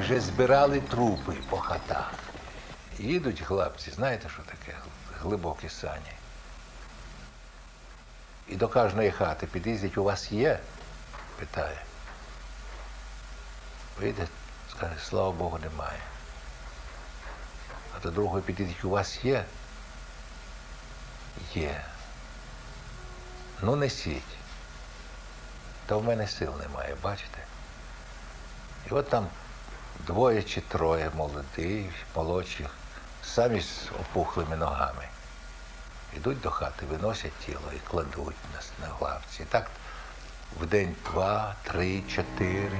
вже збирали трупи по хатах. Їдуть хлопці, знаєте, що таке? Глибокі сані. І до кожної хати під'їздять, у вас є? питає. Вийде, скаже, слава Богу, немає. А до другої під'їздять, у вас є? Є. Ну несіть. Та в мене сил немає, бачите? І от там двоє чи троє молодих, молодших, самі з опухлими ногами. Йдуть до хати, виносять тіло і кладуть нас на лавці. Так в день два, три, чотири.